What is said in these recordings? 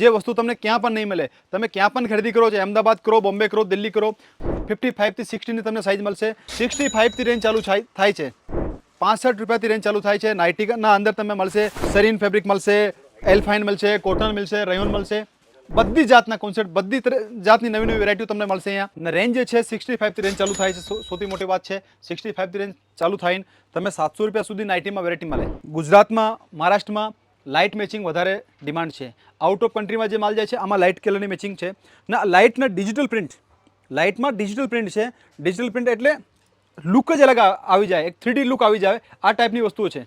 જે વસ્તુ તમને ક્યાં પણ નહીં મળે, તમે ક્યાં પણ ખરીદી કરો છો, અમદાવાદ કરો, બોમ્બે કરો, દિલ્હી કરો ફિફ્ટી ફાઇવથી સિક્સટીની તમને સાઇઝ મળશે. સિક્સટી ફાઇવથી રેન્જ ચાલુ થાય થાય છે. પાસઠ રૂપિયાથી રેન્જ ચાલુ થાય છે. નાઇટીના અંદર તમને મળશે સરીન ફેબ્રિક મળશે એલ્ફાઇન મળશે કોટન મળશે રયોન મળશે. બધી જાતના કોન્સેપ્ટ બધી જાતની નવી નવી વેરાયટીઓ તમને મળશે અહીંયા. રેન્જ છે સિક્સટી ફાઇવથી રેન્જ ચાલુ થાય છે. સૌથી મોટી વાત છે સિક્સટી ફાઇવથી રેન્જ ચાલુ થઈને તમે સાતસો રૂપિયા સુધી નાઇટીમાં વેરાયટી મળે. ગુજરાતમાં, મહારાષ્ટ્રમાં લાઇટ મેચિંગ વધારે ડિમાન્ડ છે. આઉટ ઓફ કન્ટ્રીમાં જે માલ જાય છે, આમાં લાઇટ કલરની મેચિંગ છે. ને, લાઇટના ડિજિટલ પ્રિન્ટ. લાઇટમાં ડિજિટલ પ્રિન્ટ છે. ડિજિટલ પ્રિન્ટ એટલે લુક જ અલગ આવી જાય. એક થ્રીડી લુક આવી જાય. આ ટાઈપની વસ્તુઓ છે.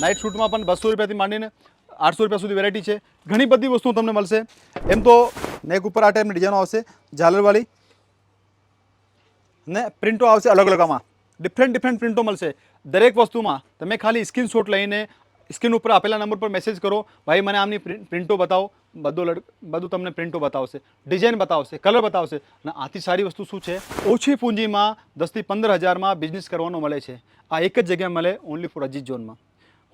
નાઇટ શૂટમાં પણ બસો રૂપિયાથી માંડીને આઠસો રૂપિયા સુધી વેરાયટી છે. ઘણી બધી વસ્તુઓ તમને મળશે. એમ તો નેક ઉપર આ ટાઈપની ડિઝાઇનો આવશે. ઝાલરવાળી ને પ્રિન્ટો આવશે અલગ અલગ આમાં. ડિફરન્ટ ડિફરન્ટ પ્રિન્ટો મળશે. દરેક વસ્તુમાં તમે ખાલી સ્ક્રીનશોટ લઈને સ્ક્રીન ઉપર આપેલા નંબર પર મેસેજ કરો. ભાઈ, મને આમની પ્રિન્ટો બતાવો. બધું બધું તમને પ્રિન્ટો બતાવશે. ડિઝાઇન બતાવશે કલર બતાવશે. અને આથી સારી વસ્તુ શું છે? ઓછી પૂંજીમાં દસથી પંદર હજારમાં બિઝનેસ કરવાનો મળે છે. આ એક જ જગ્યાએ મળે ઓનલી ફોર અજીત ઝોનમાં.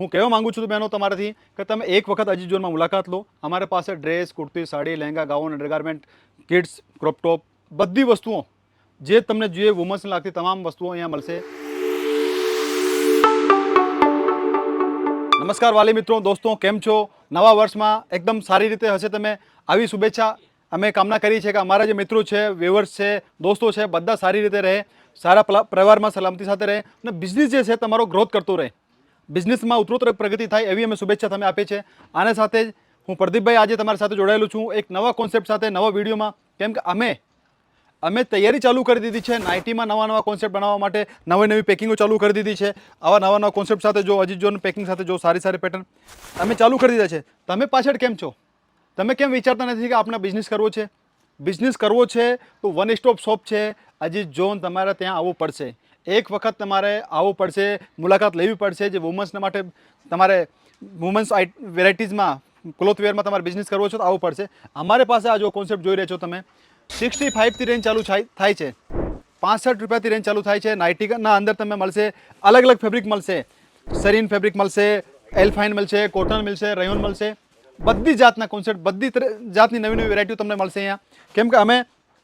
હું કહેવા માંગુ છું બહેનો તમારાથી કે તમે એક વખત અજીત ઝોનમાં મુલાકાત લો. અમારી પાસે dress kurti, sari, lehenga, gown undergarment kids crop top બધી વસ્તુઓ જે તમને જોઈએ વુમન્સને લાગતી તમામ વસ્તુઓ અહીંયા મળશે. નમસ્કાર વાલી મિત્રો, દોસ્તો, કેમ છો? નવા વર્ષમાં એકદમ સારી રીતે હશે તમે. આવી શુભેચ્છા અમે કામના કરી છે કે અમારા જે મિત્રો છે વ્યુઅર્સ છે, દોસ્તો છે, બધા સારી રીતે રહે, સારા પરિવારમાં સલામતી સાથે રહે અને બિઝનેસ જે છે તમારો ગ્રોથ કરતો રહે. બિઝનેસમાં ઉત્તરોત્તર પ્રગતિ થાય એવી અમે શુભેચ્છા તમે આપી છે આને સાથે જ હું પ્રદીપભાઈ આજે તમારી સાથે જોડાયેલું છું. એક નવા કોન્સેપ્ટ સાથે, નવા વિડીયોમાં કેમ કે અમે અમે તૈયારી ચાલુ કરી દીધી છે. નાઇટીમાં નવા નવા કોન્સેપ્ટ બનાવવા માટે નવી નવી પેકિંગો ચાલુ કરી દીધી છે. આવા નવા નવા કોન્સેપ્ટ સાથે જો અજીત જોન પેકિંગ સાથે જો સારી સારી પેટર્ન અમે ચાલુ કરી દીધા છે. તમે પાછળ કેમ છો? તમે કેમ વિચારતા નથી કે આપણે બિઝનેસ કરવો છે? બિઝનેસ કરવો છે તો વન સ્ટોપ શોપ છે. અજીત ઝોન તમારે ત્યાં આવવું પડશે. એક વખત તમારે આવવું પડશે, મુલાકાત લેવી પડશે જે વુમન્સના માટે તમારે વુમન્સ વેરાયટીઝમાં ક્લોથવેરમાં તમારે બિઝનેસ કરવો છે તો આવવું પડશે. અમારે પાસે આ જો કોન્સેપ્ટ જોઈ રહ્યા છો તમે. સિક્સટી ફાઇવથી રેન્જ ચાલુ થાય થાય છે. પાસઠ રૂપિયાથી રેન્જ ચાલુ થાય છે. નાઇટીના અંદર તમને મળશે અલગ અલગ ફેબ્રિક મળશે. સરીન ફેબ્રિક મળશે, એલ્ફાઇન મળશે, કોટન મળશે, રયોન મળશે. બધી જાતના કોન્સેપ્ટ બધી જાતની નવી નવી વેરાયટીઓ તમને મળશે અહીંયા. કેમ કે અમે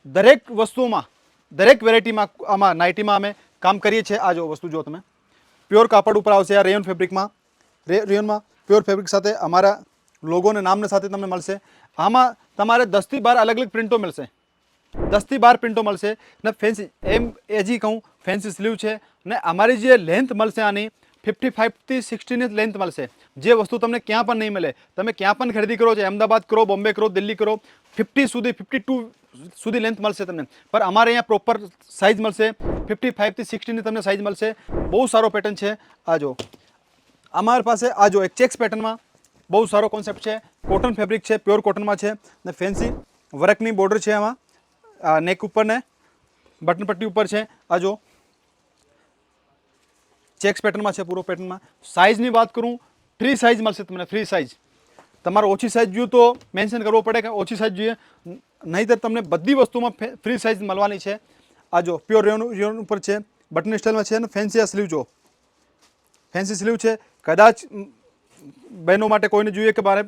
દરેક વસ્તુમાં, દરેક વેરાયટીમાં આમાં, નાઇટીમાં અમે કામ કરીએ છીએ આ જો વસ્તુ જો તમે. પ્યોર કાપડ ઉપર આવશે આ રેયોન ફેબ્રિકમાં. રે રેયોનમાં પ્યોર ફેબ્રિક સાથે અમારા લોગોને, નામને સાથે તમને મળશે. આમાં તમારે દસથી બાર અલગ અલગ પ્રિન્ટો મળશે. દસથી બાર પ્રિન્ટો મળશે. ને ફેન્સી, એમ એજી કહું, ફેન્સી સ્લીવ છે. ને અમારી જે લેન્થ મળશે આની, ફિફ્ટી ફાઇવથી સિક્સટીની લેન્થ મળશે. જે વસ્તુ તમને ક્યાં પણ નહીં મળે, તમે ક્યાં પણ ખરીદી કરો છો, અમદાવાદ કરો, બોમ્બે કરો, દિલ્હી કરો, ફિફ્ટી સુધી, ફિફ્ટી ટુ સુધી લેન્થ મળશે તમને. પણ અમારે અહીંયા પ્રોપર સાઇઝ મળશે, ફિફ્ટી ફાઇવથી સિક્સટીની તમને સાઇઝ મળશે. બહુ સારો પેટર્ન છે. આ જો. અમારી પાસે, આ જો એક ચેક્સ પેટર્નમાં બહુ સારો કોન્સેપ્ટ છે. કોટન ફેબ્રિક છે, પ્યોર કોટનમાં છે. ને ફેન્સી, વર્કની બોર્ડર છે આ નેક ઉપર ને બટન પટ્ટી ઉપર છે. આ જો ચેક્સ પેટર્નમાં છે પૂરો પેટર્નમાં સાઇઝની વાત કરું ફ્રી સાઇઝ મળશે તમને ફ્રી સાઇઝ તમારે ઓછી સાઇઝ જોઈએ તો મેન્શન કરવો પડે કે ઓછી સાઇઝ જોઈએ. નહીંતર તમને બધી વસ્તુમાં ફ્રી સાઇઝ મળવાની છે. આ જો પ્યોર રેન રેન ઉપર છે બટન સ્ટાઇલમાં છે અને ફેન્સી આ સ્લીવ જો. ફેન્સી સ્લીવ છે. કદાચ બહેનો માટે કોઈને જોઈએ કે મારે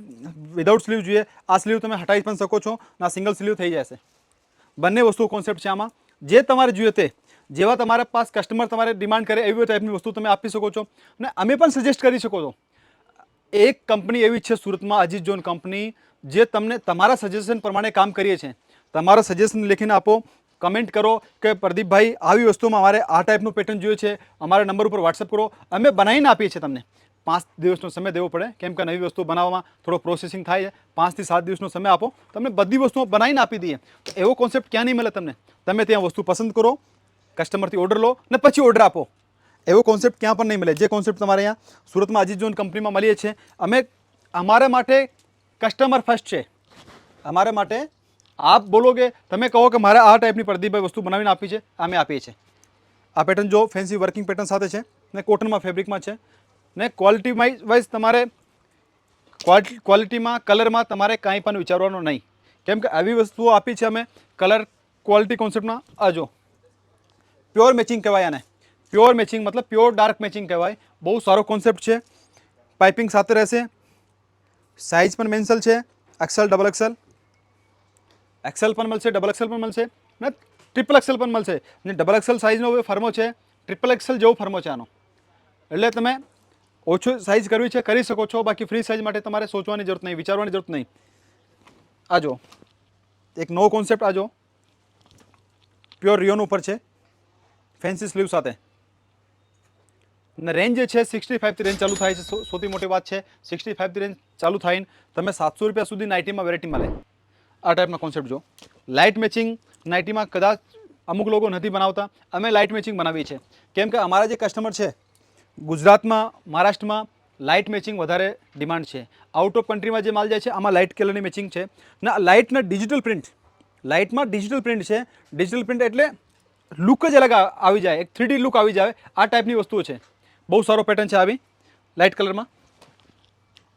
વિધાઉટ સ્લીવ જોઈએ. આ સ્લીવ તમે હટાવી પણ શકો છો અને સિંગલ સ્લીવ થઈ જશે. બંને વસ્તુ કોન્સેપ્ટ છે આમાં. જે તમારે જોઈએ તે, જેવા તમારા પાસ કસ્ટમર તમારે ડિમાન્ડ કરે એવી ટાઈપની વસ્તુ તમે આપી શકો છો. અને અમે પણ સજેસ્ટ કરી શકો છો. એક કંપની એવી છે સુરતમાં અજીત જોન કંપની જે તમને તમારા સજેશન પ્રમાણે કામ કરીએ છીએ તમારા સજેશન લખીને આપો કમેન્ટ કરો કે પ્રદીપભાઈ, આવી વસ્તુમાં અમારે આ ટાઈપનું પેટર્ન જોઈએ છે. અમારા નંબર ઉપર વોટ્સઅપ કરો. અમે બનાવીને આપીએ છીએ તમને. પાંચ દિવસનો સમય દેવો પડે. કેમ કે નવી વસ્તુ બનાવવામાં થોડો પ્રોસેસિંગ થાય છે. પાંચથી સાત દિવસનો સમય આપો. તમને બધી વસ્તુઓ બનાવીને આપી દઈએ. તો એવો કોન્સેપ્ટ ક્યાં નહીં મળે તમને? તમે ત્યાં વસ્તુ પસંદ કરો કસ્ટમરથી ઓર્ડર લો ને પછી ઓર્ડર આપો. એવો કોન્સેપ્ટ ક્યાં પણ નહીં મળે. જે કોન્સેપ્ટ તમારે અહીંયા સુરતમાં અજીત જોન કંપનીમાં મળીએ છીએ. અમે અમારા માટે કસ્ટમર ફર્સ્ટ છે. અમારા માટે આપ બોલો કે તમે કહો કે મારે આ ટાઈપની પ્રદીપભાઈ વસ્તુ બનાવીને આપી છે. અમે આપીએ છીએ. આ પેટર્ન જો ફેન્સી વર્કિંગ પેટર્ન સાથે છે ને કોટનમાં ફેબ્રિકમાં છે ને ક્વોલિટી વાઇઝ તમારે ક્વોલિટી ક્વોલિટીમાં કલરમાં તમારે કાંઈ પણ વિચારવાનું નહીં. કેમ કે આવી વસ્તુઓ આપી છે અમે કલર ક્વોલિટી કોન્સેપ્ટમાં આજો પ્યોર મેચિંગ કહેવાય આને. પ્યોર મેચિંગ મતલબ પ્યોર ડાર્ક મેચિંગ કહેવાય. બહુ સારો કોન્સેપ્ટ છે. પાઇપિંગ સાથે રહેશે. સાઇઝ પણ મેન્સલ છે. એક્સેલ ડબલ એક્સેલ એક્સેલ પણ મળશે ડબલ એક્સેલ પણ મળશે ને ટ્રિપલ એક્સેલ પણ મળશે. ને ડબલ એક્સેલ સાઇઝનો ફર્મો છે. ટ્રિપલ એક્સેલ જેવો ફર્મો છે આનો. એટલે તમે ઓછો સાઇઝ કરવી છે, કરી શકો છો. બાકી ફ્રી સાઇઝ માટે તમારે સોચવાની જરૂરત નહીં, વિચારવાની જરૂરત નહીં. આ જો, એક નવો કોન્સેપ્ટ આ જો. પ્યોર રિયોન ઉપર છે ફેન્સી સ્લીવ સાથે. અને રેન્જ છે સિક્સટી ફાઇવથી રેન્જ ચાલુ થાય છે. સૌથી મોટી વાત છે સિક્સટી ફાઇવથી રેન્જ ચાલુ થઈને તમે સાતસો રૂપિયા સુધી નાઇટીમાં વેરાયટી મળે. આ ટાઈપના કોન્સેપ્ટ જો. લાઇટ મેચિંગ નાઇટીમાં કદાચ અમુક લોકો નથી બનાવતા. અમે લાઇટ મેચિંગ બનાવીએ છીએ. કેમ કે અમારા જે કસ્ટમર છે ગુજરાતમાં, મહારાષ્ટ્રમાં લાઇટ મેચિંગ વધારે ડિમાન્ડ છે. આઉટ ઓફ કન્ટ્રીમાં જે માલ જાય છે, આમાં લાઇટ કલરની મેચિંગ છે. ના લાઇટના ડિજિટલ પ્રિન્ટ. લાઇટમાં ડિજિટલ પ્રિન્ટ છે. ડિજિટલ પ્રિન્ટ એટલે લુક જ અલગ આવી જાય. એક થ્રીડી લુક આવી જાય. આ ટાઈપની વસ્તુઓ છે. બહુ સારો પેટર્ન છે આવી લાઇટ કલરમાં.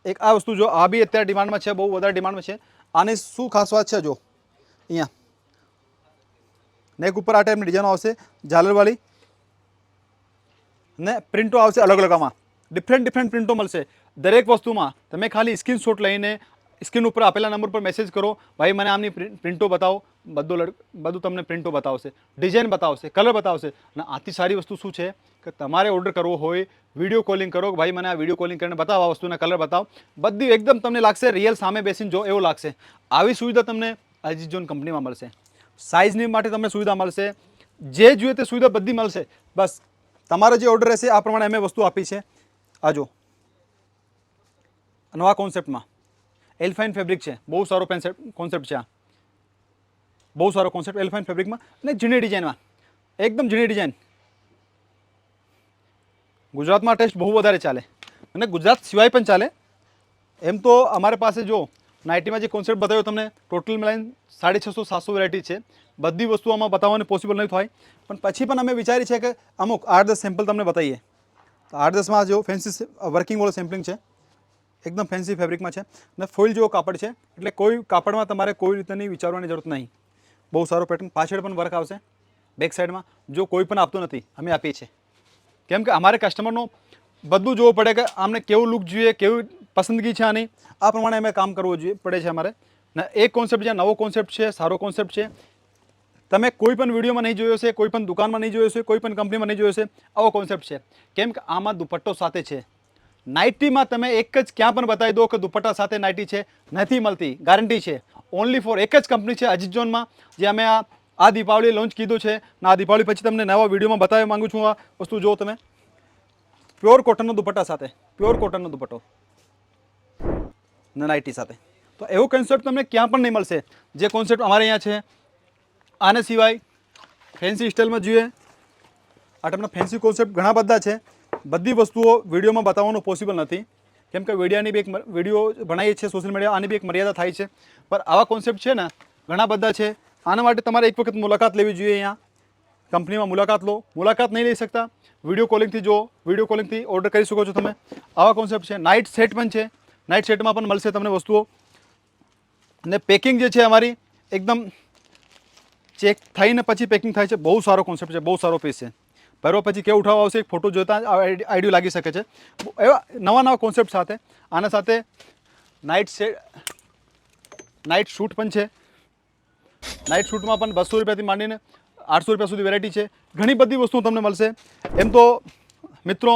એક આ વસ્તુ જો, આ બી અત્યારે ડિમાન્ડમાં છે, બહુ વધારે ડિમાન્ડમાં છે. આની શું ખાસ વાત છે જો? અહીંયા. નેક ઉપર આ ટાઈપની ડિઝાઇનો આવશે. ઝાલરવાળી. ને પ્રિન્ટો આવશે અલગ અલગ આમાં. ડિફરન્ટ ડિફરન્ટ પ્રિન્ટો મળશે. દરેક વસ્તુમાં તમે ખાલી સ્ક્રીનશોટ લઈને સ્ક્રીન ઉપર આપેલા નંબર પર મેસેજ કરો. ભાઈ, મને આમની પ્રિ- પ્રિન્ટો બતાવો. બધું બધું તમને પ્રિન્ટો બતાવશે. ડિઝાઇન બતાવશે કલર બતાવશે. અને આથી સારી વસ્તુ શું છે કે તમારે ઓર્ડર કરવો હોય વીડિયો કોલિંગ કરો ભાઈ, મને આ વીડિયો કોલિંગ કરીને બતાવો, આ વસ્તુના કલર બતાવો. બધી એકદમ તમને લાગશે રિયલ સામે બેસીને જો એવું લાગશે. આવી સુવિધા તમને અજીઝોન કંપનીમાં મળશે. સાઇઝની માટે તમને સુવિધા મળશે. જે જોઈએ તે સુવિધા બધી મળશે. બસ તમારો જે ઓર્ડર રહેશે, આ પ્રમાણે અમે વસ્તુ આપી છે. આ જો નવા કોન્સેપ્ટમાં એલ્ફાઇન ફેબ્રિક છે. બહુ સારો કોન્સેપ્ટ છે આ. બહુ સારો કોન્સેપ્ટ એલ્ફાઇન ફેબ્રિકમાં અને ઝીણી ડિઝાઇનમાં એકદમ ઝીણી ડિઝાઇન ગુજરાતમાં ટેસ્ટ બહુ વધારે ચાલે. અને ગુજરાત સિવાય પણ ચાલે. એમ તો અમારે પાસે જો નાઇટીમાં જે કોન્સેપ્ટ બતાવ્યો તમને. ટોટલ મિલાઈને સાડી છસો, સાતસો વેરાયટી છે. બધી વસ્તુ આમાં બતાવવાની પોસિબલ નહીં થાય. પણ પછી પણ અમે વિચારી છે કે અમુક આઠ દસ સેમ્પલ તમને બતાવીએ. તો આઠ દસમાં જો ફેન્સી વર્કિંગ વાળો સેમ્પલિંગ છે. એકદમ ફેન્સી ફેબ્રિકમાં છે. અને ફોઇલ જેવો કાપડ છે. એટલે કોઈ કાપડમાં તમારે કોઈ રીતની વિચારવાની જરૂરત નહીં. બહુ સારો પેટર્ન પાછળ પણ વર્ક આવશે. બેક સાઈડમાં જો કોઈ પણ આપતું નથી, અમે આપીએ છીએ. કેમ કે અમારે કસ્ટમરનો બધું જોવું પડે કે આમને કેવું લુક જોઈએ, કેવી પસંદગી છે આની. આ પ્રમાણે અમે કામ કરવું જોઈએ, પડે છે અમારે. ને એક કોન્સેપ્ટ છે, નવો કોન્સેપ્ટ છે, સારો કોન્સેપ્ટ છે. તમે કોઈ પણ વિડીયોમાં નહીં જોયો હશે, કોઈ પણ દુકાનમાં નહીં જોયો હશે, કોઈ પણ કંપનીમાં નહીં જોયો હશે, આવો કોન્સેપ્ટ છે. કેમ કે આમાં દુપટ્ટો સાથે છે. નાઇટીમાં તમે એક જ ક્યાં પણ બતાવી દો કે દુપટ્ટા સાથે નાઇટી છે. નથી મળતી ગારંટી છે. ઓનલી ફોર એક જ કંપની છે અજીત ઝોનમાં, જે અમે આ આ દીપાવલી લોન્ચ કીધું છે. ને આ દીપાવલી પછી તમને નવા વિડીયોમાં બતાવવા માંગુ છું આ વસ્તુ જુઓ તમે. પ્યોર કોટનનો દુપટ્ટા સાથે પ્યોર કોટનનો દુપટ્ટો. નાઇટી સાથે. તો એવો કોન્સેપ્ટ તમને ક્યાં પણ નહીં મળશે. જે કોન્સેપ્ટ અમારે અહીંયા છે, આને સિવાય ફેન્સી સ્ટાઇલમાં જોઈએ. આ ટાઈપના ફેન્સી કોન્સેપ્ટ ઘણા બધા છે. બધી વસ્તુઓ વિડીયોમાં બતાવવાનું પોસિબલ નથી. કેમ કે વિડીયાની બી એક વીડિયો બનાવીએ છીએ સોશિયલ મીડિયા આની બી એક મર્યાદા થાય છે. પણ આવા કોન્સેપ્ટ છે ને, ઘણા બધા છે. આના માટે તમારે એક વખત મુલાકાત લેવી જોઈએ અહીંયા. કંપનીમાં મુલાકાત લો. મુલાકાત નહીં લઈ શકતા. વીડિયો કોલિંગથી જો વીડિયો કોલિંગથી ઓર્ડર કરી શકો છો તમે. આવા કોન્સેપ્ટ છે. નાઇટ સેટ પણ છે. નાઇટ સેટમાં પણ મળશે તમને વસ્તુઓ. અને પેકિંગ જે છે અમારી, એકદમ ચેક થઈને પછી પેકિંગ થાય છે. બહુ સારો કોન્સેપ્ટ છે, બહુ સારો પીસ છે. ભરવા પછી કેવું ઉઠાવવા આવશે, એક ફોટો જોતા આઈડિયો લાગી શકે છે. એવા નવા નવા કોન્સેપ્ટ સાથે, આના સાથે નાઇટ સેટ નાઇટ શૂટ પણ છે. નાઇટ શૂટમાં પણ બસો રૂપિયાથી માંડીને આઠસો રૂપિયા સુધી વેરાયટી છે. ઘણી બધી વસ્તુઓ તમને મળશે. એમ તો મિત્રો,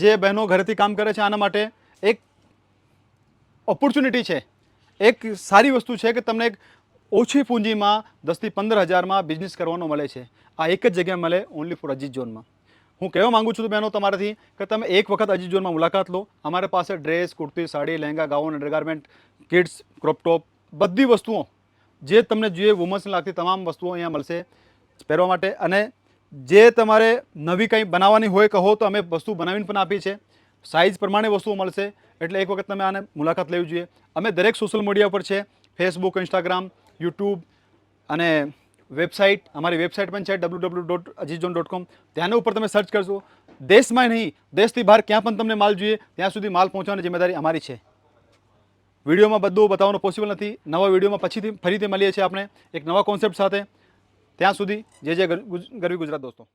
જે બહેનો ઘરેથી કામ કરે છે, આના માટે એક ઓપોર્ચ્યુનિટી છે. એક સારી વસ્તુ છે કે તમને એક ઓછી પૂંજીમાં દસથી પંદર હજારમાં બિઝનેસ કરવાનો મળે છે. આ એક જ જગ્યાએ મળે ઓનલી ફોર અજીત ઝોનમાં. હું કહેવા માંગુ છું બહેનો તમારાથી કે તમે એક વખત અજીત ઝોનમાં મુલાકાત લો. અમારી પાસે dress kurti, sari, lehenga, gown undergarment kids crop top બધી વસ્તુઓ જે તમને જોઈએ વુમન્સને લાગતી તમામ વસ્તુઓ અહીંયા મળશે પહેરવા માટે. અને જે તમારે નવી કંઈ બનાવવાની હોય કહો તો અમે વસ્તુ બનાવીને પણ આપીએ છીએ. સાઇઝ પ્રમાણે વસ્તુઓ મળશે. એટલે એક વખત તમે આને મુલાકાત લેવી જોઈએ. અમે દરેક સોશિયલ મીડિયા પર છે. ફેસબુક ઇન્સ્ટાગ્રામ યુટ્યુબ અને વેબસાઇટ. અમારી વેબસાઇટ પણ છે W W dot Ajizone dot com ત્યાંના ઉપર તમે સર્ચ કરશો. દેશમાં નહીં, દેશથી બહાર ક્યાં પણ તમને માલ જોઈએ, ત્યાં સુધી માલ પહોંચવાની જિમ્મેદારી અમારી છે. વિડીયોમાં બધું બતાવવાનું પોસિબલ નથી. નવા વિડીયોમાં પછીથી ફરીથી મળીએ છીએ આપણે એક નવા કોન્સેપ્ટ સાથે. ત્યાં સુધી જે જે ગરવી ગુજરાત દોસ્તો.